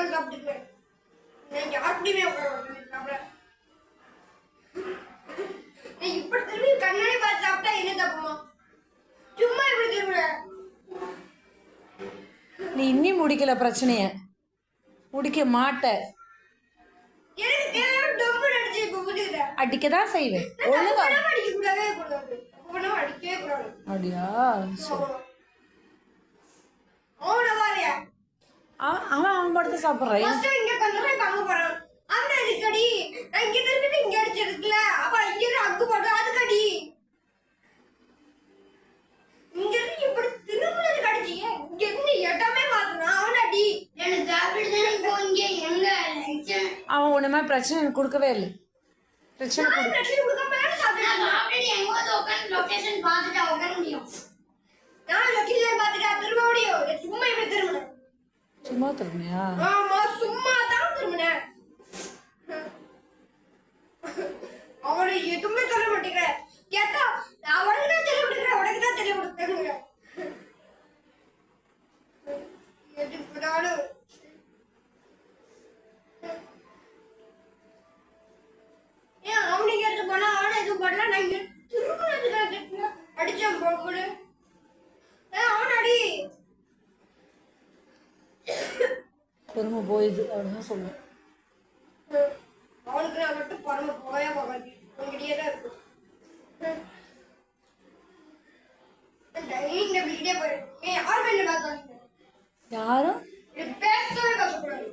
உட்காந்து சாப்பிட்டுக்குவேன். நான் யாருக்குமே உட்காந்து சாப்பிட இப்படி திரும்பி கண்ணாடி பார்த்து சாப்பிட்டா என்ன தப்புமா? சும்மா இப்படி திரும்ப நீ இன்னும் முடிக்கல பிரச்சனைய. முடிக்க மாட்ட. அடிக்கதான் செய்வேன். ஒழுங்கா அப்படியா? சரி அவன் அவன் அவன் படுத்து சாப்பிட்றேன். ஃபர்ஸ்ட் இங்க கொஞ்சம் இப்ப அங்க போறான். அவன அடிக்கடி. நான் இங்க திரும்பிட்டு இங்க அடிச்சிருக்கல அப்ப இங்க அங்கு போட்டு அதுக்கு அடி இங்க இருந்து இப்படி திரும்பினதுக்கு அடிச்சிங்க இங்க இருந்து இடமே மாத்தணும் அவன அடி எனக்கு அப்படிதான் இப்போ இங்க எங்க? அவன் ஒண்ணுமே பிரச்சனை கொடுக்கவே இல்லை. பிரச்சனை கொடு நான் பிரச்சனை கொடுக்காம தானே நான் சாப்பிட்டேன் சாப்பிட்டுட்டு எங்கேயாவது உட்காந்து லொகேஷன் பார்த்துட்டு உட்கார முடியும் நான் லொக்கில பாத்துட்டா திரும்ப முடியும் நான் சும்மா இப்படி திரும்பினேன் சும்மா திரும்பியா ஆமா சும்மா தான் திரும்பினேன் அவனை எதுவுமே சொல்ல மாட்டேங்கிற. கேட்டா அவனுக்கு தான் தெரிய கொடுக்குறேன் உனக்கு தான் தெரிய கொடுக்குறேன் எதுக்குனாலும் ஏன் அவனுக்கு எடுத்து போனா அவனை எதுவும் பண்ணலாம் நான் திரும்ப அடிச்சேன் போகணும் ஏன் அவன் அடி பெருமை போயிது அப்படின்னு சொல்லுவேன். அவனுக்கு நான் மட்டும் பரம போகவே போகாது உங்ககிட்டயே தான் இருக்கும் யாரும் பேசவே பேசக்கூடாது.